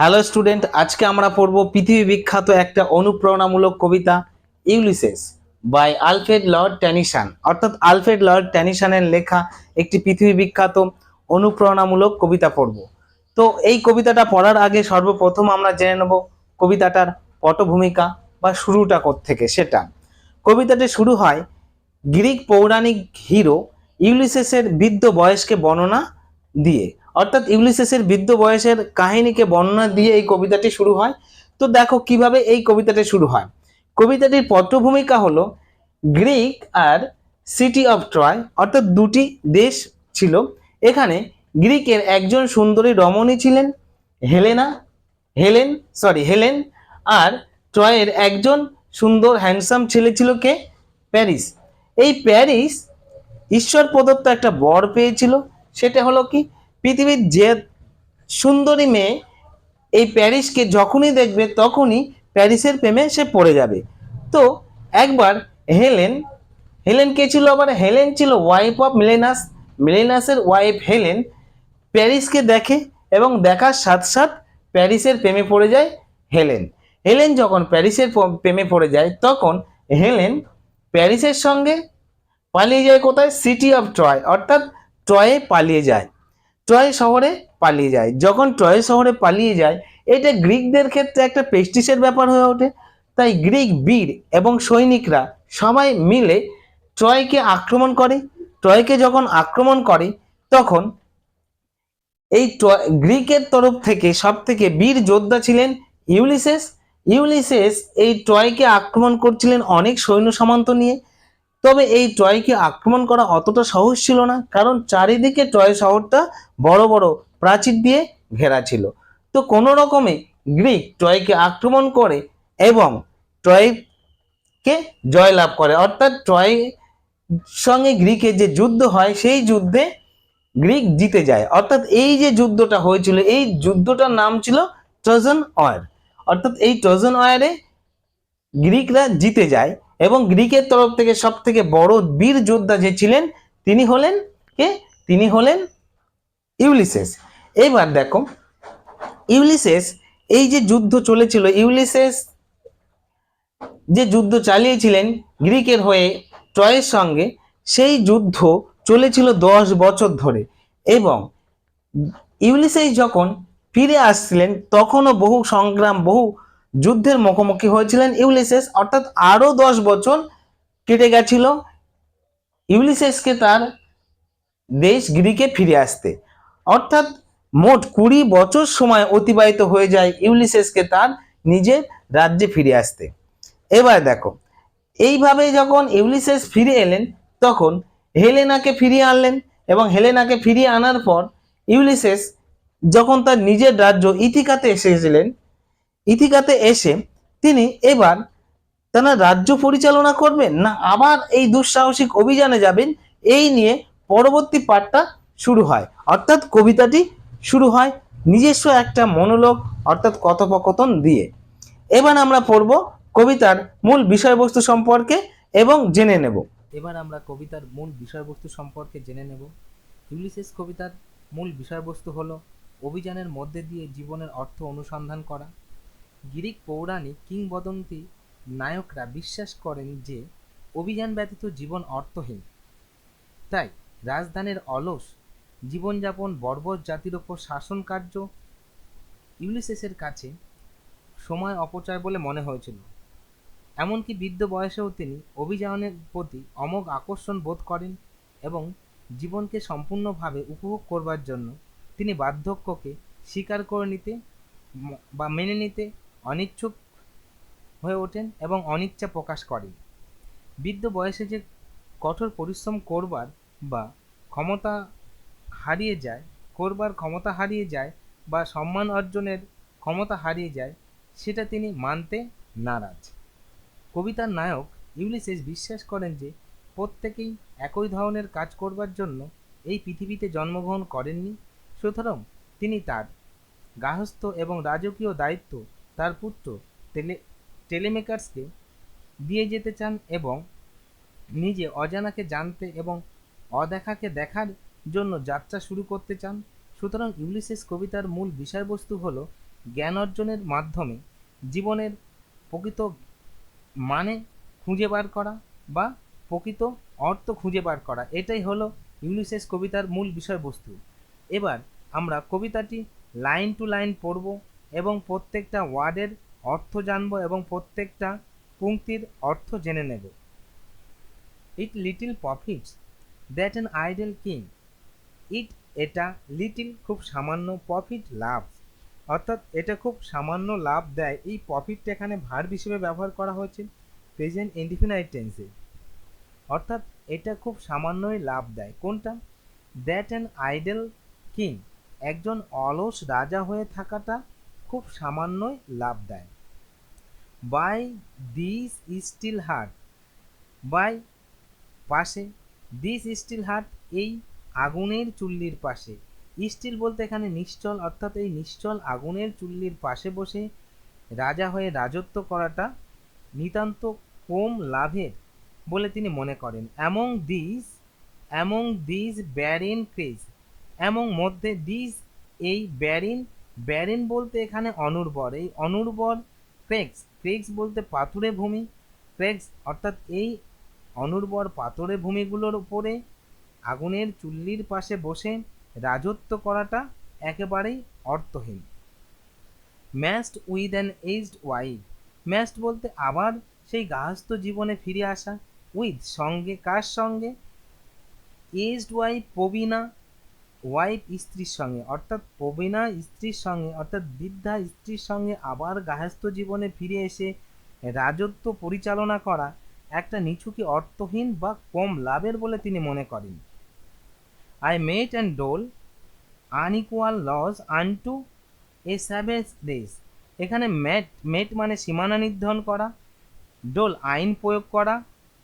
Hello student, আজকে আমরা পড়ব পৃথিবী বিখ্যাত একটা অনুপ্রেরণামূলক কবিতা, Ulysses, by Alfred Lord Tennyson অর্থাৎ আলফ্রেড লর্ড ট্যানিসানের লেখা একটি পৃথিবী বিখ্যাত অনুপ্রেরণামূলক কবিতা পড়ব। তো এই কবিতাটা পড়ার আগে সর্বপ্রথম আমরা জেনে নেব কবিতাটার পটভূমিকা বা শুরুটা থেকে সেটা। কবিতাটি শুরু হয়, গ্রিক পৌরাণিক হিরো ইউলিসেসের বৃদ্ধ বয়সকে বর্ণনা দিয়ে। অর্থাৎ ইউলিসেসের বৃদ্ধ বয়সের কাহিনীকে বর্ণনা দিয়ে এই কবিতাটি শুরু হয়। তো দেখো কীভাবে এই কবিতাটি শুরু হয়। কবিতাটির পটভূমিকা হলো গ্রিক আর সিটি অফ ট্রয়, অর্থাৎ দুটি দেশ ছিল। এখানে গ্রিকের একজন সুন্দরী রমণী ছিলেন, হেলেনা, হেলেন সরি হেলেন, আর ট্রয়ের একজন সুন্দর হ্যান্ডসাম ছেলে ছিল কে? প্যারিস। এই প্যারিস ঈশ্বর প্রদত্ত একটা বর পেয়েছিল। সেটা হলো কি? পৃথিবীর যে সুন্দরী মেয়ে এই প্যারিসকে যখনই দেখবে, তখনই প্যারিসের প্রেমে সে পড়ে যাবে। তো একবার হেলেন হেলেন কে ছিল আবার? হেলেন ছিল ওয়াইফ অফ মিলেনাস মিলেনাসের ওয়াইফ হেলেন। প্যারিসকে দেখে এবং দেখার সাথ সাথ প্যারিসের প্রেমে পড়ে যায় হেলেন। হেলেন যখন প্যারিসের প্রেমে পড়ে যায়, তখন হেলেন প্যারিসের সঙ্গে পালিয়ে যায় কোথায়? সিটি অফ ট্রয় অর্থাৎ ট্রয়ে পালিয়ে যায়। ট্রয় শহরে পালিয়ে যায়। যখন ট্রয় শহরে পালিয়ে যায়, এটা গ্রিকদের ক্ষেত্রে একটা পেস্টিসের ব্যাপার হয়ে ওঠে। তাই গ্রিক বীর এবং সৈনিকরা সবাই মিলে ট্রয়কে আক্রমণ করে। ট্রয়কে যখন আক্রমণ করে, তখন এই গ্রিকের তরফ থেকে সব থেকে বীর যোদ্ধা ছিলেন ইউলিসেস। ইউলিসেস এই ট্রয়কে আক্রমণ করছিলেন অনেক সৈন্য সামন্ত নিয়ে। তবে এই ট্রয়কে আক্রমণ করা অতটা সহজ ছিল না, কারণ চারিদিকে ট্রয় শহরটা বড় বড় প্রাচীর দিয়ে ঘেরা ছিল। তো কোনো রকমে গ্রিক ট্রয়কে আক্রমণ করে এবং ট্রয়কে জয়লাভ করে। অর্থাৎ ট্রয় সঙ্গে গ্রিকের যে যুদ্ধ হয়, সেই যুদ্ধে গ্রিক জিতে যায়। অর্থাৎ এই যে যুদ্ধটা হয়েছিল, এই যুদ্ধটার নাম ছিল ট্রজন ওয়ার। অর্থাৎ এই ট্রজন ওয়ারে গ্রিকরা জিতে যায়। এবং গ্রিকের তরফ থেকে সব থেকে বড় বীর যোদ্ধা যে ছিলেন, তিনি হলেন কে? তিনি হলেন ইউলিসেস। এবার দেখো, ইউলিসেস এই যে যুদ্ধ চলেছিল, ইউলিসেস যে যুদ্ধ চালিয়েছিলেন গ্রিকের হয়ে ট্রয়ের সঙ্গে, সেই যুদ্ধ চলেছিল দশ বছর ধরে এবং ইউলিসেস যখন ফিরে আসছিলেন, তখনও বহু সংগ্রাম, বহু যুদ্ধের মুখোমুখি হয়েছিলেন ইউলিসেস, অর্থাৎ আরও দশ বছর কেটে গেছিল ইউলিসেসকে তার দেশ গ্রিকে ফিরে আসতে। অর্থাৎ মোট কুড়ি বছর সময় অতিবাহিত হয়ে যায় ইউলিসেসকে তার নিজের রাজ্যে ফিরে আসতে। এবার দেখো, এইভাবে যখন ইউলিসেস ফিরে এলেন, তখন হেলেনাকে ফিরিয়ে আনলেন এবং হেলেনাকে ফিরিয়ে আনার পর ইউলিসেস যখন তার নিজের রাজ্য ইথিকাতে এসেছিলেন ইথিকাতে এসে তিনি এবার তারা রাজ্য পরিচালনা করবেন না আবার এই দুঃসাহসিক অভিযানে যাবেন? এই নিয়ে পরবর্তী পাঠটা শুরু হয়। অর্থাৎ কবিতাটি শুরু হয় নিজস্ব একটা মনোলোগ অর্থাৎ কথোপকথন দিয়ে। এবার আমরা পড়ব কবিতার মূল বিষয়বস্তু সম্পর্কে এবং জেনে নেব। এবার আমরা কবিতার মূল বিষয়বস্তু সম্পর্কে জেনে নেব। ইউলিসিস কবিতার মূল বিষয়বস্তু হলো অভিযানের মধ্যে দিয়ে জীবনের অর্থ অনুসন্ধান করা। গ্রিক পৌরাণিক কিংবদন্তি নায়করা বিশ্বাস করেন যে অভিযান ব্যতীত জীবন অর্থহীন। তাই রাজধানীর অলস, জীবনযাপন বর্বর জাতির ওপর শাসন কার্য ইউলিসেসের কাছে সময় অপচয় বলে মনে হয়েছিল। এমনকি বৃদ্ধ বয়সেও তিনি অভিযানের প্রতি অমোঘ আকর্ষণ বোধ করেন এবং জীবনকে সম্পূর্ণভাবে উপভোগ করবার জন্য তিনি বার্ধক্যকে স্বীকার করে নিতে বা মেনে নিতে অনিচ্ছুক হয়ে ওঠেন এবং অনিচ্ছা প্রকাশ করেন। বৃদ্ধ বয়সে যে কঠোর পরিশ্রম করবার বা ক্ষমতা হারিয়ে যায়, করবার ক্ষমতা হারিয়ে যায় বা সম্মান অর্জনের ক্ষমতা হারিয়ে যায়, সেটা তিনি মানতে নারাজ। কবিতার নায়ক ইউলিসেস বিশ্বাস করেন যে, প্রত্যেকেই একই ধরনের কাজ করবার জন্য এই পৃথিবীতে জন্মগ্রহণ করেননি। সুতরাং তিনি তার গার্হস্থ্য এবং রাজকীয় দায়িত্ব তার পুত্র টেলে, টেলিমেকার্সকে দিয়ে যেতে চান এবং নিজে অজানাকে জানতে এবং অদেখাকে দেখার জন্য যাত্রা শুরু করতে চান। সুতরাং ইউলিসেস কবিতার মূল বিষয়বস্তু হলো জ্ঞান অর্জনের মাধ্যমে জীবনের প্রকৃত মানে খুঁজে বার করা বা প্রকৃত অর্থ খুঁজে বার করা। এটাই হলো ইউলিসেস কবিতার মূল বিষয়বস্তু। এবার আমরা কবিতাটি লাইন টু লাইন পড়ব। এবং প্রত্যেকটা ওয়ার্ডের অর্থ জানব এবং প্রত্যেকটা পংক্তির অর্থ জেনে নেব। It little profits that an idle king it এটা লিটিল খুব সামান্য প্রফিট লাভ। অর্থাৎ এটা খুব সামান্য লাভ দেয়। এই প্রফিটটা এখানে ভার্ব হিসেবে ব্যবহার করা হয়েছে। প্রেজেন্ট ইনডিফিনাইট টেন্সে অর্থাৎ এটা খুব সামান্যই লাভ দেয়। কোনটা? দ্যাট অ্যান আইডল কিং একজন অলস রাজা হয়ে থাকাটা খুব সামান্যই লাভ দেয়। By this still hearth by পাশে দিস স্টিল হার্ট এই আগুনের চুল্লির পাশে। স্টিল বলতে এখানে নিশ্চল, অর্থাৎ এই নিশ্চল আগুনের চুল্লির পাশে বসে রাজা হয়ে রাজত্ব করাটা নিতান্ত কম লাভের বলে তিনি মনে করেন। Among this among this barren crags among মধ্যে দিস এই ব্যারিন ব্যারিন বলতে এখানে অনুর্বর, এই অনুর্বর ক্রেক্স ক্রেক্স বলতে পাথুরে ভূমি ক্রেক্স অর্থাৎ এই অনুর্বর পাথরে ভূমিগুলোর উপরে আগুনের চুল্লির পাশে বসে রাজত্ব করাটা একেবারেই অর্থহীন। Matched with an aged wife. Matched বলতে আবার সেই গাহস্থ জীবনে ফিরে আসা, উইথ সঙ্গে, কার সঙ্গে? এজড ওয়াইফ প্রবীণা ওয়াইফ স্ত্রীর সঙ্গে, অর্থাৎ প্রবীণা স্ত্রীর সঙ্গে, অর্থাৎ বৃদ্ধা স্ত্রীর সঙ্গে আবার গাহস্থ জীবনে ফিরে এসে রাজত্ব পরিচালনা করা একটা নিছুকি অর্থহীন বা কম লাভের বলে তিনি মনে করেন। I mete and dole unequal laws unto a savage দেশ এখানে মেট মেট মানে সীমানা নির্ধারণ করা ডোল আইন প্রয়োগ করা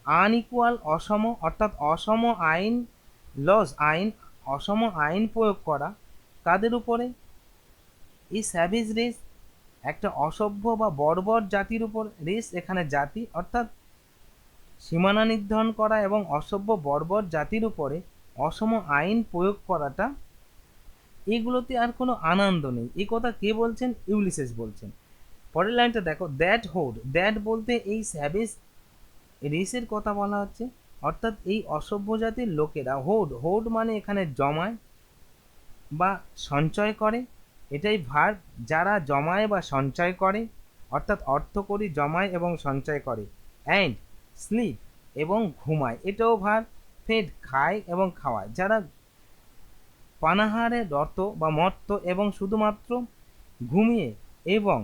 আনইকুয়াল অসম, অর্থাৎ অসম আইন লস আইন অসম আইন প্রয়োগ করা কাদের উপরে এই স্যাভিজ রেস একটা অসভ্য বা বর্বর জাতির উপর রেস এখানে জাতি অর্থাৎ সীমানা নির্ধারণ করা এবং অসভ্য বর্বর জাতির উপরে অসম আইন প্রয়োগ করাটা, এগুলোতে আর কোনো আনন্দ নেই। এই কথা কে বলছেন? ইউলিসেস বলছেন। পরের লাইনটা দেখো দ্যাট হোড দ্যাট বলতে এই স্যাভেজ রেসের কথা বলা হচ্ছে। অর্থাৎ এই অসভ্য জাতির লোকেরা হোড হোড মানে এখানে জমায় বা সঞ্চয় করে। এটাই ভার, যারা জমায় বা সঞ্চয় করে, অর্থাৎ অর্থ করি জমায় এবং সঞ্চয় করে। অ্যান্ড স্লিপ এবং ঘুমায়, এটাও ভার। ফেড, খায় এবং খাওয়ায়। যারা পানাহারে রত বা মত্ত এবং শুধুমাত্র ঘুমিয়ে এবং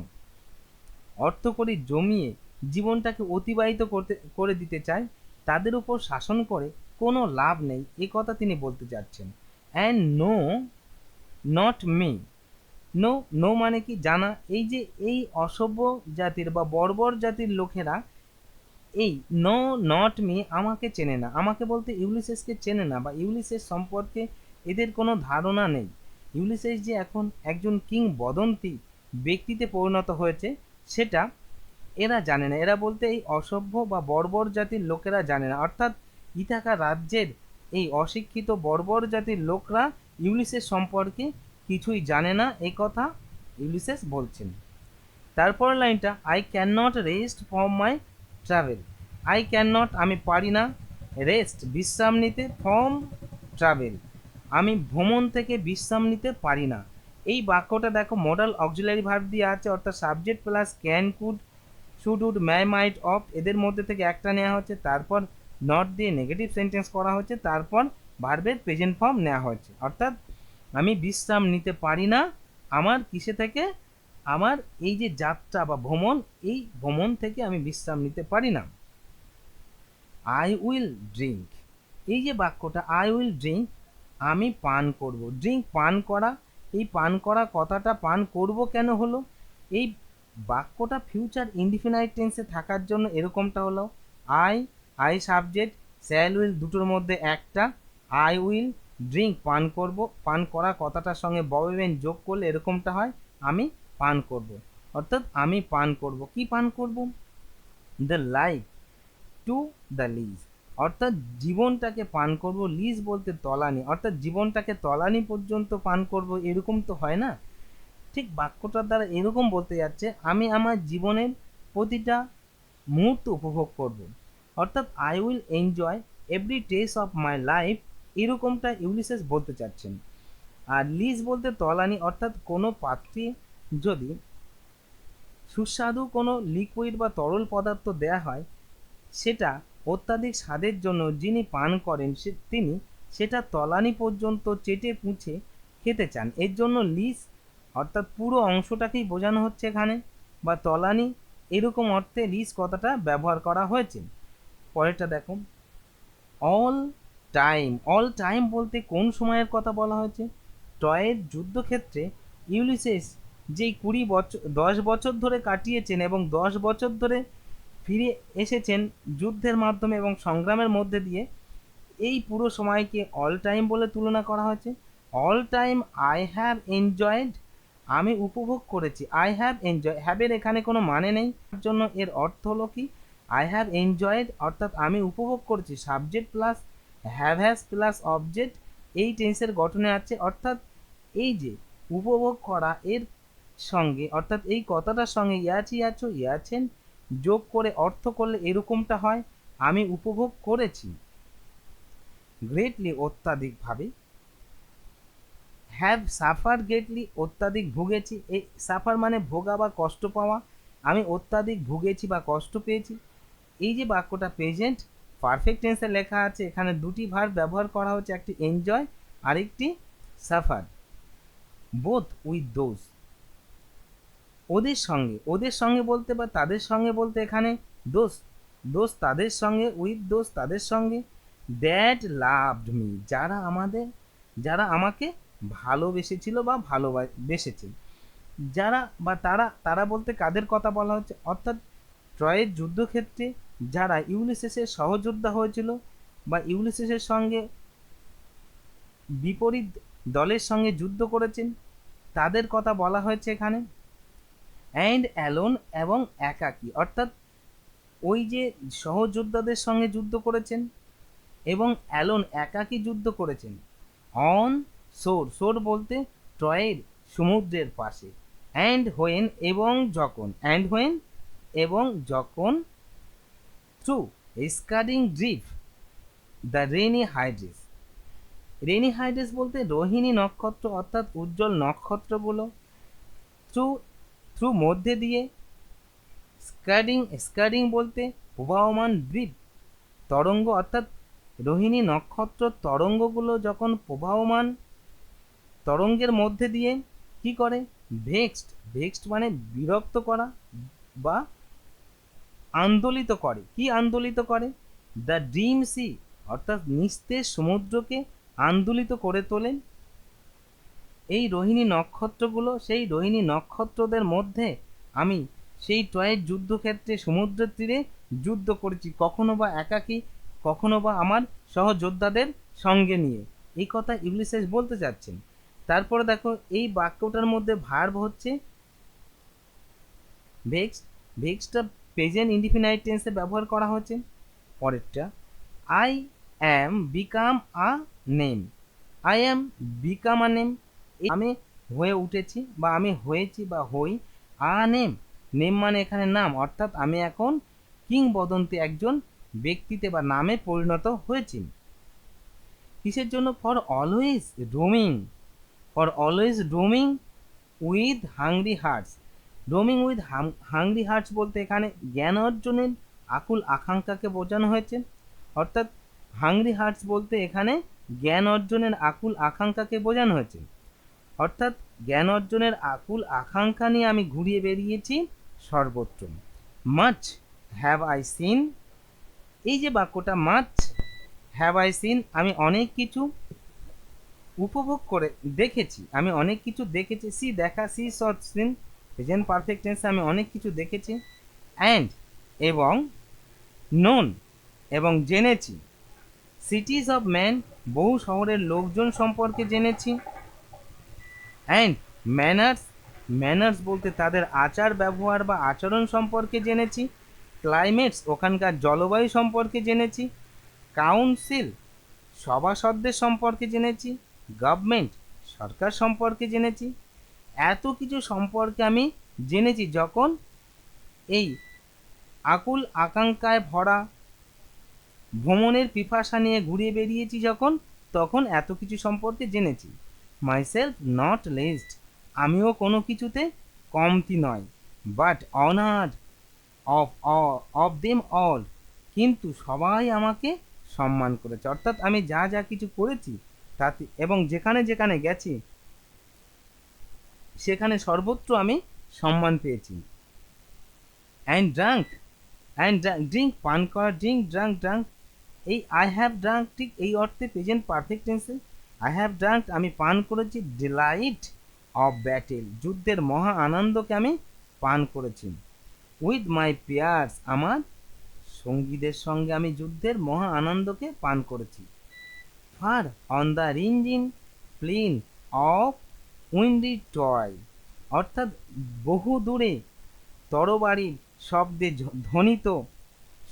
অর্থ করি জমিয়ে জীবনটাকে অতিবাহিত করতে, করে দিতে চায় তাদের উপর শাসন করে কোনো লাভ নেই, এ কথা তিনি বলতে চাচ্ছেন and know not me know know মানে কি জানা? এই যে এই অসভ্য জাতির বা বর্বর জাতির লোকেরা, এই নো নট মি আমাকে চেনে না। আমাকে বলতে ইউলিসেসকে চেনে না বা ইউলিসেস সম্পর্কে এদের কোনো ধারণা নেই। ইউলিসেস যে এখন একজন কিং বদন্তি ব্যক্তিতে পরিণত হয়েছে, সেটা এরা জানে না। এরা বলতে এই অসভ্য বা বর্বর জাতির লোকেরা জানে না। অর্থাৎ ইথাকা রাজ্যের এই অশিক্ষিত বর্বর জাতির লোকরা ইউলিসেস সম্পর্কে কিছুই জানে না। এই কথা ইউলিসেস বলছেন। তারপর লাইনটা I can not rest from my travel I can not আমি পারি না রেস্ট বিশ্রাম নিতে ফ্রম ট্রাভেল আমি ভ্রমণ থেকে বিশ্রাম নিতে পারি না। এই বাক্যটা দেখো মডাল অক্সিলারি ভার্ব দিয়ে আছে, অর্থাৎ subject plus can could should would may might of এদের মধ্যে থেকে একটা নেওয়া হচ্ছে, তারপর নট দিয়ে নেগেটিভ সেন্টেন্স করা হচ্ছে, তারপর ভার্বের প্রেজেন্ট ফর্ম নেওয়া হচ্ছে। অর্থাৎ আমি বিশ্রাম নিতে পারি না, আমার কিসে থেকে? আমার এই যে যাত্রা বা ভ্রমণ, এই ভ্রমণ থেকে আমি বিশ্রাম নিতে পারি না। আই উইল ড্রিঙ্ক এই যে বাক্যটা আই উইল ড্রিঙ্ক আমি পান করব। ড্রিঙ্ক পান করা, এই পান করা কথাটা পান করব কেন হলো? এই বাক্যটা ফিউচার ইনডিফিনাইট টেন্সে থাকার জন্য এরকমটা হলো I I subject shall will দুটোর মধ্যে একটা আই উইল ড্রিঙ্ক পান করব, পান করা কথাটার সঙ্গে ববেন যোগ করলে এরকমটা হয়, আমি পান করব। অর্থাৎ আমি পান করব। কি পান করব? The life to the lees অর্থাৎ জীবনটাকে পান করব লিজ বলতে তলানি। অর্থাৎ জীবনটাকে তলানি পর্যন্ত পান করব, এরকম তো হয় না? ঠিক বাক্যটার দ্বারা এরকম বলতে যাচ্ছে, আমি আমার জীবনের প্রতিটা মুহূর্ত উপভোগ করব। অর্থাৎ I will enjoy every days of my life এরকমটা ইউলিসেস বলতে চাচ্ছেন। আর লিজ বলতে তলানি, অর্থাৎ কোনো পাত্রে যদি সুস্বাদু কোনো লিকুইড বা তরল পদার্থ দেয়া হয়, সেটা অত্যাধিক স্বাদের জন্য যিনি পান করেন, সে তিনি সেটা তলানি পর্যন্ত চেটে পুঁছে খেতে চান। এর জন্য লিস অর্থাৎ পুরো অংশটাকেই বোঝানো হচ্ছে এখানে, বা তলানি, এরকম অর্থে লিস কথাটা ব্যবহার করা হয়েছে। পরেরটা দেখো। অল টাইম অল টাইম বলতে কোন সময়ের কথা বলা হয়েছে? টয়ের যুদ্ধক্ষেত্রে ইউলিসেস যেই কুড়ি বছর দশ বছর ধরে কাটিয়েছেন এবং দশ বছর ধরে ফিরে এসেছেন যুদ্ধের মাধ্যমে এবং সংগ্রামের মধ্যে দিয়ে, এই পুরো সময়কে অল টাইম বলে তুলনা করা হয়েছে। All time I have enjoyed আমি উপভোগ করেছি। আই হ্যাভ এনজয় হ্যাভের এখানে কোনো মানে নেই। তার জন্য এর অর্থ হলো কি? আই হ্যাভ এনজয়েড অর্থাৎ আমি উপভোগ করেছি। Subject plus have has plus object এই টেন্সের গঠনে আছে। অর্থাৎ এই যে উপভোগ করা, এর সঙ্গে, অর্থাৎ এই কথাটার সঙ্গে ইয়াচি আছো ইয়াছেন যোগ করে অর্থ করলে এরকমটা হয়। আমি উপভোগ করেছি। গ্রেটলি অত্যাধিকভাবে। হ্যাভ সাফার গ্রেটলি অত্যাধিক ভুগেছি। এই সাফার মানে ভোগা বা কষ্ট পাওয়া। আমি অত্যাধিক ভুগেছি বা কষ্ট পেয়েছি। এই যে বাক্যটা প্রেজেন্ট পারফেক্ট টেন্সে লেখা আছে। এখানে দুটি ভার ব্যবহার করা হচ্ছে, একটি এনজয় আরেকটি সাফার বোথ উইথ দোজ ওদের সঙ্গে ওদের সঙ্গে বলতে বা তাদের সঙ্গে বলতে এখানে দোষ দোষ তাদের সঙ্গে উইথ দোষ তাদের সঙ্গে। দ্যাট লাভড মি যারা আমাদের, যারা আমাকে ভালোবেসেছিল বা ভালোবেসেছে যারা বা তারা তারা বলতে কাদের কথা বলা হচ্ছে? অর্থাৎ ট্রয়ের যুদ্ধক্ষেত্রে যারা ইউলিসেসের সহযোদ্ধা হয়েছিল বা ইউলিসেসের সঙ্গে বিপরীত দলের সঙ্গে যুদ্ধ করেছেন, তাদের কথা বলা হয়েছে এখানে। অ্যান্ড অ্যালোন এবং একাকী, অর্থাৎ ওই যে সহযোদ্ধাদের সঙ্গে যুদ্ধ করেছেন এবং অ্যালোন একাকী যুদ্ধ করেছেন। অন সোর সোর বলতে ট্রয়ের সমুদ্রের পাশে। অ্যান্ড হোয়েন এবং যখন অ্যান্ড হোয়েন এবং যখন through scudding drift the rainy Hyades rainy Hyades বলতে রোহিণী নক্ষত্র অর্থাৎ উজ্জ্বল নক্ষত্রগুলো থ্রু থ্রু মধ্যে দিয়ে। স্কাডিং স্কাডিং বলতে প্রবাহমান দ্বীপ তরঙ্গ অর্থাৎ রোহিণী নক্ষত্র তরঙ্গগুলো যখন প্রবাহমান তরঙ্গের মধ্যে দিয়ে কি করে? ভেক্সড ভেক্সড মানে বিরক্ত করা বা আন্দোলিত করে। কি আন্দোলিত করে? দ্য ড্রিম সি, অর্থাৎ নিস্তেজ সমুদ্রকে আন্দোলিত করে তোলেন এই রোহিণী নক্ষত্রগুলো, সেই রোহিণী নক্ষত্রদের মধ্যে আমি সেই টয়ের যুদ্ধক্ষেত্রে সমুদ্রের তীরে যুদ্ধ করেছি, কখনো বা একাকী, কখনো বা আমার সহযোদ্ধাদের সঙ্গে নিয়ে। এই কথা ইংলিশেস বলতে চাচ্ছেন তারপরে দেখো, এই বাক্যটার মধ্যে ভার্ব হচ্ছে ভেক্স ভেক্সটা প্রেজেন্ট ইন্ডিফিনাইট টেন্সে ব্যবহার করা হচ্ছে পরেরটা I am become a name I am become a name আমি হয়ে উঠেছি বা আমি হয়েছি বা হই আ নেম নেম মানে এখানে নাম, অর্থাৎ আমি এখন কিংবদন্তি একজন ব্যক্তিতে বা নামে পরিণত হয়েছি। কিসের জন্য? For always roaming for always roaming with hungry hearts roaming with hungry hearts বলতে এখানে জ্ঞান অর্জনের আকুল আকাঙ্ক্ষাকে বোঝানো হয়েছে। অর্থাৎ হাংরি হার্টস বলতে এখানে জ্ঞান অর্জনের আকুল আকাঙ্ক্ষাকে বোঝানো হয়েছে। অর্থাৎ জ্ঞান অর্জনের আকুল আকাঙ্ক্ষা নিয়ে আমি ঘুরিয়ে বেরিয়েছি সর্বত্র। মাচ হ্যাভ আই সিন এই যে বাক্যটা মাচ হ্যাভ আই সিন আমি অনেক কিছু উপভোগ করে দেখেছি। আমি অনেক কিছু দেখেছি। সি দেখা, সি সিন প্রেজেন্ট পারফেক্ট টেন্সে আমি অনেক কিছু দেখেছি। অ্যান্ড এবং নোন এবং জেনেছি। সিটিজ অফ ম্যান বহু শহরের লোকজন সম্পর্কে জেনেছি। অ্যান্ড ম্যানার্স ম্যানার্স বলতে তাদের আচার, ব্যবহার বা আচরণ সম্পর্কে জেনেছি। ক্লাইমেটস ওখানকার জলবায়ু সম্পর্কে জেনেছি। কাউন্সিল সভাসদদের সম্পর্কে জেনেছি। গভর্নমেন্ট সরকার সম্পর্কে জেনেছি। এত কিছু সম্পর্কে আমি জেনেছি যখন এই আকুল আকাঙ্ক্ষায় ভরা ভ্রমণের পিপাসা নিয়ে ঘুরে বেরিয়েছি যখন, তখন এত কিছু সম্পর্কে জেনেছি। মাইসেলফ নট লেস্ট আমিও কোনো কিছুতে কমতি নয় but honoured of of them all কিন্তু সবাই আমাকে সম্মান করেছে। অর্থাৎ আমি যা যা কিছু করেছি তাতে, এবং যেখানে যেখানে গেছি, সেখানে সর্বত্র আমি সম্মান পেয়েছি। অ্যান্ড ড্রাঙ্ক অ্যান্ড ড্রিঙ্ক পান করা ড্রিঙ্ক ড্রাঙ্ক ড্রাঙ্ক এই আই হ্যাভ ড্রাঙ্ক ঠিক এই অর্থে প্রেজেন্ট পারফেক্ট টেন্সে আই হ্যাভ ড্রাঙ্ক আমি পান করেছি ডিলাইট অফ ব্যাটেল যুদ্ধের মহা আনন্দকে আমি পান করেছি। উইথ মাই পেয়ার্স আমার সঙ্গীদের সঙ্গে আমি যুদ্ধের মহা আনন্দকে পান করেছি। Far on the ringing plains of windy Troy অর্থাৎ বহু দূরে তরবারির শব্দে ধ্বনিত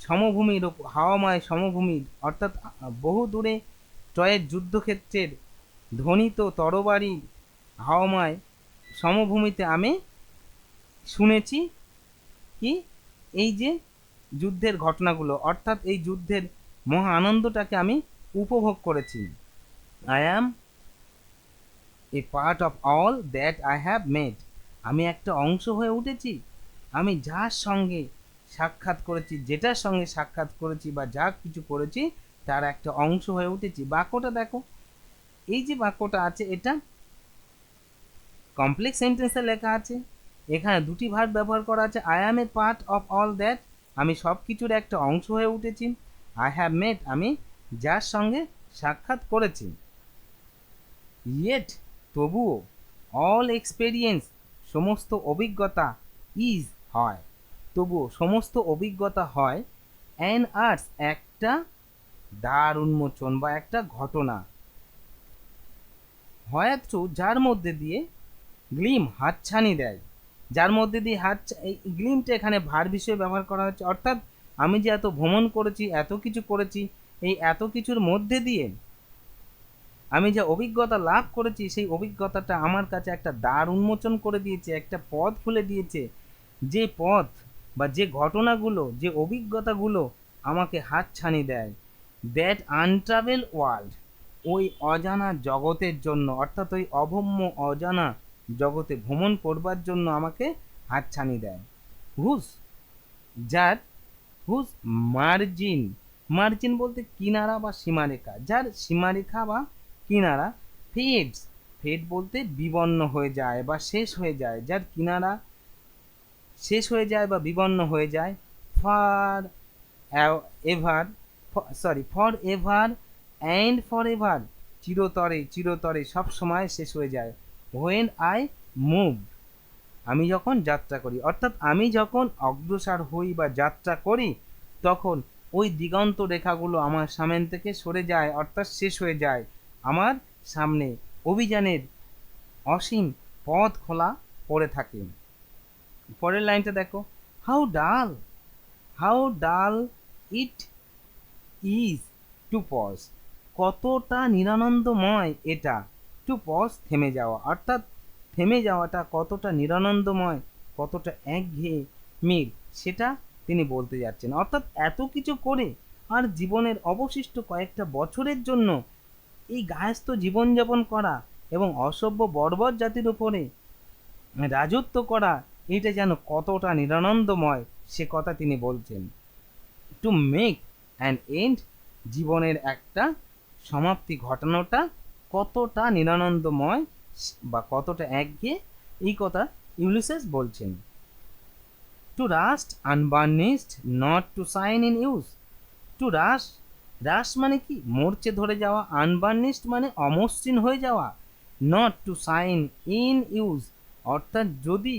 সমভূমির হাওয়াময় সমভূমির, অর্থাৎ বহু দূরে টয়ের যুদ্ধক্ষেত্রের ধ্বনিত তরবারি হাওয়াময় সমভূমিতে আমি শুনেছি কি? এই যে যুদ্ধের ঘটনাগুলো, অর্থাৎ এই যুদ্ধের মহা আনন্দটাকে আমি উপভোগ করেছি। I am a part of all that I have met আমি একটা অংশ হয়ে উঠেছি। আমি যার সঙ্গে সাক্ষাৎ করেছি, যেটার সঙ্গে সাক্ষাৎ করেছি বা যা কিছু করেছি, তার একটা অংশ হয়ে উঠেছি। বাক্যটা দেখো। এই যে বাক্যটা আছে, এটা কমপ্লেক্স সেন্টেন্সে লেখা আছে। এখানে দুটি ভার্ব ব্যবহার করা আছে। I am a part of all that আমি সব কিছুর একটা অংশ হয়ে উঠেছি। আই হ্যাভ মেড আমি যার সঙ্গে সাক্ষাৎ করেছি ইয়েট তবুও অল এক্সপেরিয়েন্স সমস্ত অভিজ্ঞতা ইজ হয়। তবুও, সমস্ত অভিজ্ঞতা হয় অ্যান আর্টস একটা দ্বার উন্মোচন বা একটা ঘটনা। হয় যার মধ্যে দিয়ে গ্লিম হাতছানি দেয়। যার মধ্যে দিয়ে হাত এই গ্লিমটা এখানে ভার বিষয়ে ব্যবহার করা হচ্ছে অর্থাৎ আমি যে এত ভ্রমণ করেছি, এত কিছু করেছি এই এত কিছুর মধ্যে দিয়ে আমি যে অভিজ্ঞতা লাভ করেছি, সেই অভিজ্ঞতাটা আমার কাছে একটা দ্বার উন্মোচন করে দিয়েছে, একটা পথ খুলে দিয়েছে। যে পথ বা যে ঘটনাগুলো, যে অভিজ্ঞতাগুলো আমাকে হাত হাতছানি দেয়। দ্যাট আনট্রাভেল ওয়ার্ল্ড ওই অজানা জগতের জন্য, অর্থাৎ ওই অভম্য, অজানা জগতে ভ্রমণ করবার জন্য আমাকে হাত হাতছানি দেয়। হুস যার হুস মার্জিন মার্জিন বলতে কিনারা বা সীমারেখা। যার সীমারেখা বা কিনারা ফেডস ফেড বলতে বিবন্ন হয়ে যায় বা শেষ হয়ে যায়। যার কিনারা শেষ হয়ে যায় বা বিবন্ন হয়ে যায় for ever sorry for ever and for ever চিরতরে চিরতরে, সব সময় শেষ হয়ে যায়। হোয়েন আই মুভ আমি যখন যাত্রা করি। অর্থাৎ আমি যখন অগ্রসর হই বা যাত্রা করি, তখন ওই দিগন্ত রেখাগুলো আমার সামনে থেকে সরে যায়, অর্থাৎ শেষ হয়ে যায় আমার সামনে। অভিযানের অসীম পথ খোলা পড়ে থাকে। পরের লাইনটা দেখো। হাউ ডাল হাউ ডাল ইট ইজ টু পজ কতটা নিরানন্দময় এটা টু পজ থেমে যাওয়া। অর্থাৎ থেমে যাওয়াটা কতটা নিরানন্দময়, কতটা একঘেয়ে মিল সেটা তিনি বলতে যাচ্ছেন, অর্থাৎ এত কিছু করে আর জীবনের অবশিষ্ট কয়েকটা বছরের জন্য এই গায়স্থ জীবনযাপন করা এবং অসভ্য বর্বর জাতির উপরে রাজত্ব করা, এটা যেন কতটা নিরানন্দময়, সে কথা তিনি বলছেন। টু মেক অ্যান এন্ড জীবনের একটা সমাপ্তি ঘটানোটা কতটা নিরানন্দময় বা কতটা একঘেয়ে, এই কথা ইউলিসেস বলছেন। To rust unburnished not to shine in use to rust rust মানে কি? মরচে ধরে যাওয়া আনবার্নিস্ট মানে অমসৃণ হয়ে যাওয়া not to shine in use অর্থাৎ যদি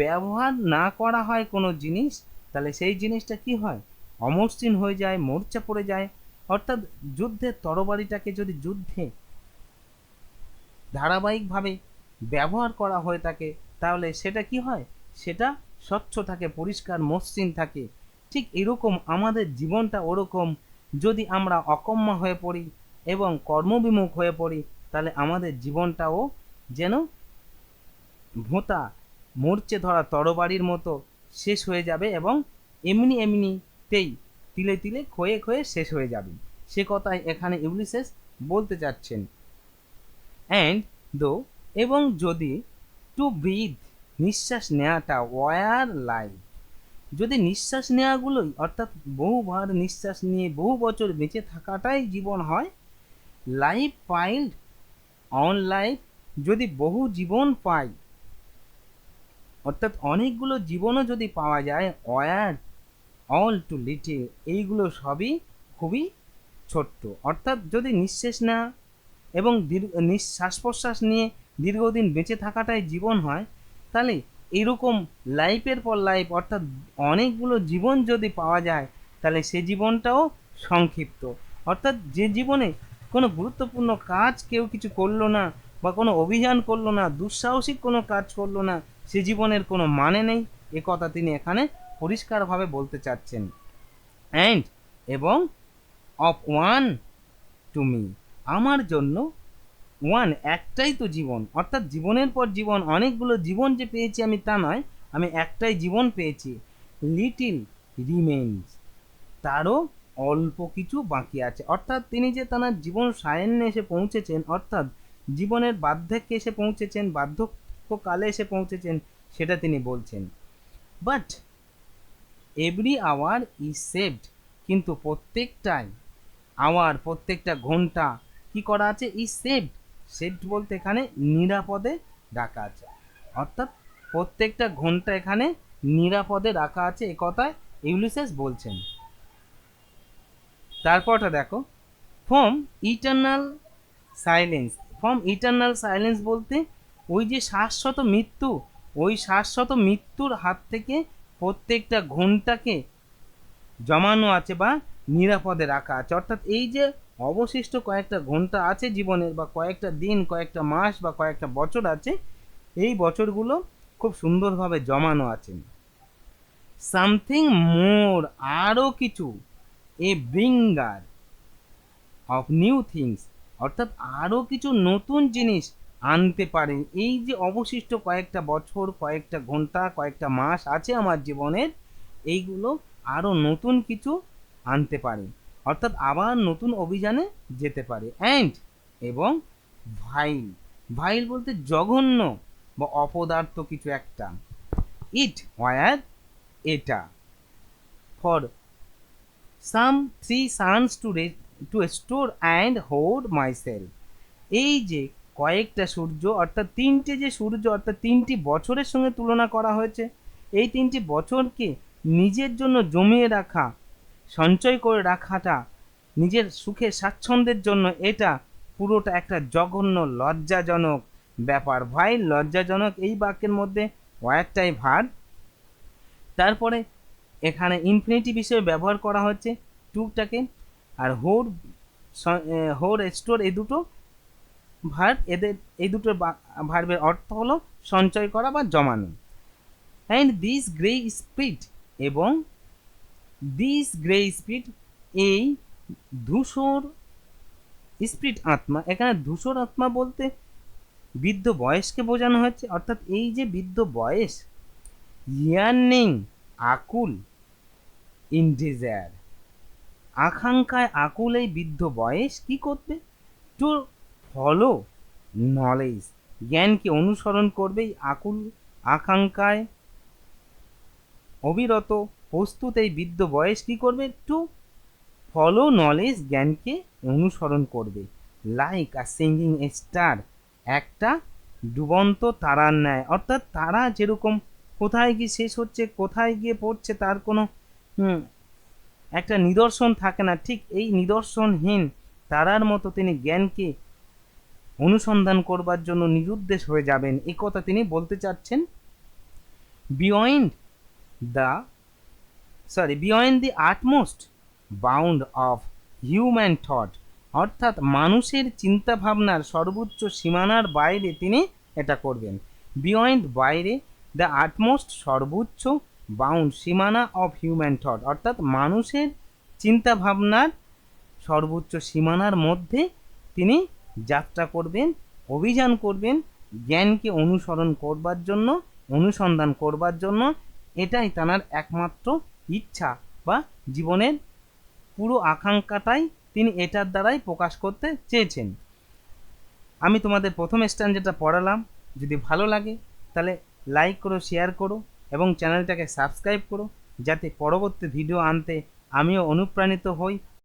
ব্যবহার না করা হয় কোনো জিনিস, তাহলে সেই জিনিসটা কি হয়? অমসৃণ হয়ে যায়, মোর্চা পড়ে যায়। অর্থাৎ যুদ্ধের তরবারিটাকে যদি যুদ্ধে ধারাবাহিকভাবে ব্যবহার করা হয়ে থাকে তাহলে সেটা কি হয়? সেটা স্বচ্ছ থাকে, পরিষ্কার, মসৃণ থাকে, ঠিক এরকম আমাদের জীবনটা ওরকম। যদি আমরা অকম্য হয়ে পড়ি এবং কর্মবিমুখ হয়ে পড়ি, তাহলে আমাদের জীবনটাও যেন ভোঁতা, মরচে ধরা তরবারির মতো শেষ হয়ে যাবে এবং এমনি এমনিতেই তিলে তিলে ক্ষয়ে ক্ষয়ে শেষ হয়ে যাবে। সে কথাই এখানে ইউলিসেস বলতে চাচ্ছেন। অ্যান্ড দো এবং যদি টু ব্রিথ নিঃশ্বাস নেওয়াটা ওয়ার লাইফ যদি নিঃশ্বাস নেওয়াগুলোই অর্থাৎ বহুবার নিঃশ্বাস নিয়ে বহু বছর বেঁচে থাকাটাই জীবন হয় লাইফ পাইল্ড অন লাইফ যদি বহু জীবন পাই, অর্থাৎ অনেকগুলো জীবনও যদি পাওয়া যায় ওয়ার অল টু লিটিল এইগুলো সবই খুবই ছোট্ট। অর্থাৎ যদি নিঃশ্বাস নেওয়া এবং দীর্ঘ, নিঃশ্বাস প্রশ্বাস নিয়ে দীর্ঘদিন বেঁচে থাকাটাই জীবন হয় তাহলে এরকম লাইফের পর লাইফ অর্থাৎ অনেকগুলো জীবন যদি পাওয়া যায়, তাহলে সে জীবনটাও সংক্ষিপ্ত। অর্থাৎ যে জীবনে কোনো গুরুত্বপূর্ণ কাজ কেউ কিছু করল না, বা কোনো অভিযান করল না, দুঃসাহসিক কোনো কাজ করল না, সে জীবনের কোনো মানে নেই। এ কথা তিনি এখানে পরিষ্কারভাবে বলতে চাচ্ছেন। অ্যান্ড এবং অফ ওয়ান টু মি আমার জন্য ওয়ান একটাই তো জীবন। অর্থাৎ জীবনের পর জীবন, অনেকগুলো জীবন যে পেয়েছি আমি তা নয়, আমি একটাই জীবন পেয়েছি। লিটিল রিমেন্স তারও অল্প কিছু বাকি আছে। অর্থাৎ তিনি যে তার জীবন সায়ন্যে এসে পৌঁছেছেন, অর্থাৎ জীবনের বার্ধক্যে এসে পৌঁছেছেন, বার্ধক্যকালে এসে পৌঁছেছেন, সেটা তিনি বলছেন। But every hour is saved কিন্তু প্রত্যেকটাই আওয়ার প্রত্যেকটা ঘণ্টা কি করা আছে? ইজ সেভড সেভড বলতে এখানে নিরাপদে রাখা আছে। অর্থাৎ প্রত্যেকটা ঘণ্টা এখানে নিরাপদে রাখা আছে, এ কথায় ইউলিসেস বলছেন। তারপরটা দেখো from eternal silence from eternal silence বলতে ওই যে শাশ্বত মৃত্যু, ওই শাশ্বত মৃত্যুর হাত থেকে প্রত্যেকটা ঘন্টাকে জমানো আছে বা নিরাপদে রাখা আছে। অর্থাৎ এই যে অবশিষ্ট কয়েকটা ঘণ্টা আছে জীবনের বা কয়েকটা দিন, কয়েকটা মাস বা কয়েকটা বছর আছে, এই বছরগুলো খুব সুন্দরভাবে জমানো আছে। সামথিং মোর আরও কিছু a bringer of new things অর্থাৎ আরও কিছু নতুন জিনিস আনতে পারেন এই যে অবশিষ্ট কয়েকটা বছর, কয়েকটা ঘণ্টা, কয়েকটা মাস আছে আমার জীবনের, এইগুলো আরও নতুন কিছু আনতে পারে। অর্থাৎ আবার নতুন অভিযানে যেতে পারে। অ্যান্ড এবং ভাইল ভাইল বলতে জঘন্য বা অপদার্থ কিছু একটা। ইট ওয়ার এটা। For some three suns to ray to store and hoard myself এই যে কয়েকটা সূর্য, অর্থাৎ তিনটে যে সূর্য, অর্থাৎ তিনটি বছরের সঙ্গে তুলনা করা হয়েছে, এই তিনটি বছরকে নিজের জন্য জমিয়ে রাখা সঞ্চয় করে রাখাটা নিজের সুখে স্বাচ্ছন্দ্যের জন্য এটা পুরোটা একটা জঘন্য লজ্জাজনক ব্যাপার। ভাই, লজ্জাজনক এই বাক্যের মধ্যে কয়েকটাই ভার। তারপরে এখানে ইনফিনিটি বিষয়ে ব্যবহার করা হচ্ছে টুকটাকে। আর হোর হোর, স্টোর এই দুটো ভার্ব এদের, এই দুটো ভার্বের অর্থ হলো সঞ্চয় করা বা জমানো। অ্যান্ড দিস গ্রে স্পিড এবং দিস গ্রে স্পিড এই ধূসর স্পিড আত্মা, এখানে ধূসর আত্মা বলতে বৃদ্ধ বয়সকে বোঝানো হচ্ছে অর্থাৎ এই যে বৃদ্ধ বয়স ইয়ার্নিং আকুল ইন ডিজায়ার আকাঙ্ক্ষায় আকুল এই বৃদ্ধ বয়স কি করবে? টু ফলো নলেজ জ্ঞানকে অনুসরণ করবে এই আকুল, আকাঙ্ক্ষায় অবিরত প্রস্তুত এই বৃদ্ধ বয়স কী করবে? একটু ফলো নলেজ জ্ঞানকে অনুসরণ করবে। লাইক আ সিঙ্গিং স্টার একটা ডুবন্ত তারার ন্যায়। অর্থাৎ তারা যেরকম কোথায় গিয়ে শেষ হচ্ছে, কোথায় গিয়ে পড়ছে, তার কোনো একটা নিদর্শন থাকে না। ঠিক এই নিদর্শনহীন তারার মতো তিনি জ্ঞানকে অনুসন্ধান করবার জন্য নিরুদ্দেশ হয়ে যাবেন। এ কথা তিনি বলতে চাচ্ছেন beyond the sorry beyond the utmost bound of human thought অর্থাৎ মানুষের চিন্তা ভাবনার সর্বোচ্চ সীমানার বাইরে তিনি এটা করবেন। বিয়ন্ড বাইরে দ্য আটমোস্ট সর্বোচ্চ বাউন্ড সীমানা অফ হিউম্যান থট অর্থাৎ মানুষের চিন্তা ভাবনার সর্বোচ্চ সীমানার মধ্যে তিনি যাত্রা করবেন, অভিযান করবেন, জ্ঞানকে অনুসরণ করবার জন্য, অনুসন্ধান করবার জন্য, এটাই তার একমাত্র ইচ্ছা বা জীবনের পুরো আকাঙ্ক্ষাটাই তিনি এটার দ্বারাই প্রকাশ করতে চেয়েছেন। আমি তোমাদের প্রথম স্ট্যান্ড যেটা পড়ালাম, যদি ভালো লাগে, তাহলে লাইক করো শেয়ার করো এবং চ্যানেলটাকে সাবস্ক্রাইব করো, যাতে পরবর্তী ভিডিও আনতে আমিও অনুপ্রাণিত হই।